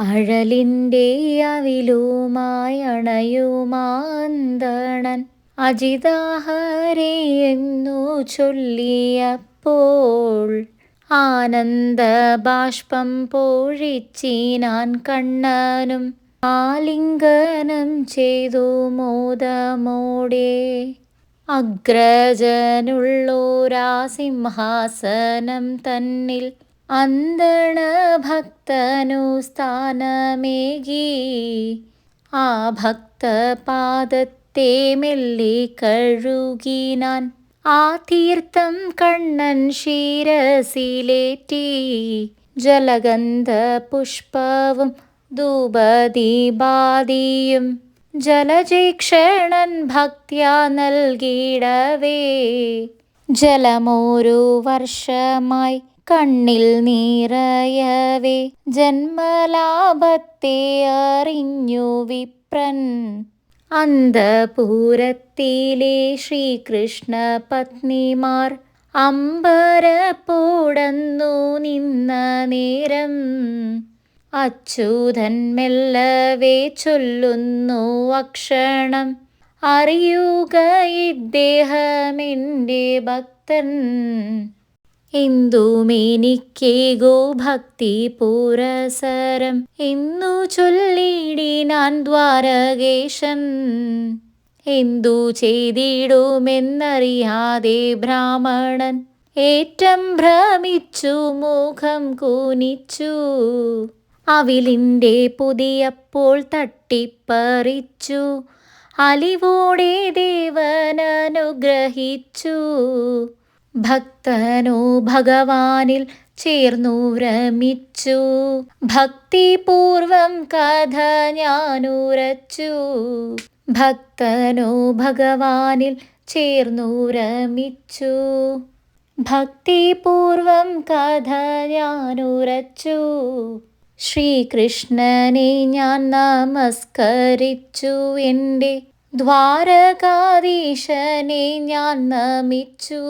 അഴലിന്റെ അവിലുമായണയുമാന്തണൻ അജിതാഹരേ എന്നു ചൊല്ലിയപ്പോൾ ആനന്ദ ബാഷ്പം പോഴിച്ചീനാൻ കണ്ണനും ആലിംഗനം ചെയ്തു മോദമോടെ. അഗ്രജനുള്ളോരാ സിംഹാസനം തന്നിൽ അന്തണ ഭക്തനു സ്ഥാനമേകി ആ ഭക്തപാദത്തെ മെല്ലി കഴുകിനാൻ ആ തീർത്ഥം കണ്ണൻ ശിരസിലേറ്റി. ജലഗന്ധ പുഷ്പവും ധൂപദീപാദിയും ജലജീക്ഷണൻ ഭക്ത്യാ നൽകിയിടവേ. ജലമോരു വർഷമായി കണ്ണിൽ നിറയവേ ജന്മലാഭത്തെ അറിഞ്ഞു വിപ്രൻ. അന്തപൂരത്തിലെ ശ്രീകൃഷ്ണ പത്നിമാർ അമ്പരപ്പോടന്നു നിന്ന നേരം അച്യുതൻ മെല്ലവേ ചൊല്ലുന്നു അക്ഷണം. അറിയുക ഇദ്ദേഹമെന്റെ ഭക്തൻ. എന്തുമെനിക്കേകോ ഭക്തി പുരസരം എന്നു ചൊല്ലിടിനാൻ ദ്വാരകേശൻ. എന്തു ചെയ്തിടുമെന്നറിയാതെ ബ്രാഹ്മണൻ. ഏറ്റം ഭ്രമിച്ചു മുഖം കുനിച്ചു. അവിലിന്റെ പുതിയപ്പോൾ തട്ടിപ്പറിച്ചു. അലിവോടെ ദേവനനുഗ്രഹിച്ചു. ഭക്തനു ഭഗവാനിൽ ചേർന്നു രമിച്ചു. ഭക്തിപൂർവം കഥ ഞാനുരച്ചു. ഭക്തനു ഭഗവാനിൽ ചേർന്നു രമിച്ചു. ഭക്തിപൂർവം കഥ ഞാനുരച്ചു. ശ്രീകൃഷ്ണനെ ഞാൻ നമസ്കരിച്ചു. എന്റെ ദ്വാരകാധീശനെ ഞാൻ നമിച്ചു.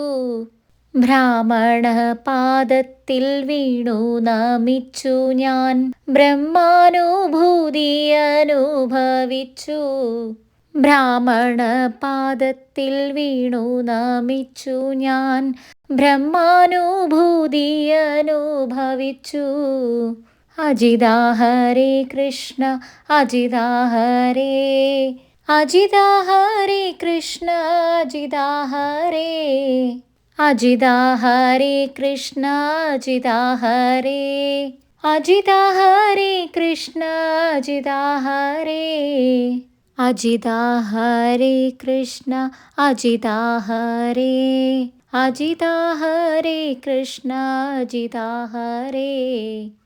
ബ്രാഹ്മണ പാദത്തിൽ വീണു നമിച്ചു ഞാൻ. ബ്രഹ്മാനുഭൂതി അനുഭവിച്ചു. ബ്രാഹ്മണ പാദത്തിൽ വീണു നമിച്ചു ഞാൻ. ബ്രഹ്മാനുഭൂതി അനുഭവിച്ചു. അജിതാ ഹരേ കൃഷ്ണ അജിതാ ഹരേ. अजिदा हरे कृष्ण अजिदा हरे अजिदा हरे कृष्ण अजिदा हरे अजिदा हरे कृष्ण अजिदा हरे अजिदा हरे कृष्ण अजिदा हरे अजिदा हरे कृष्ण अजिदा हरे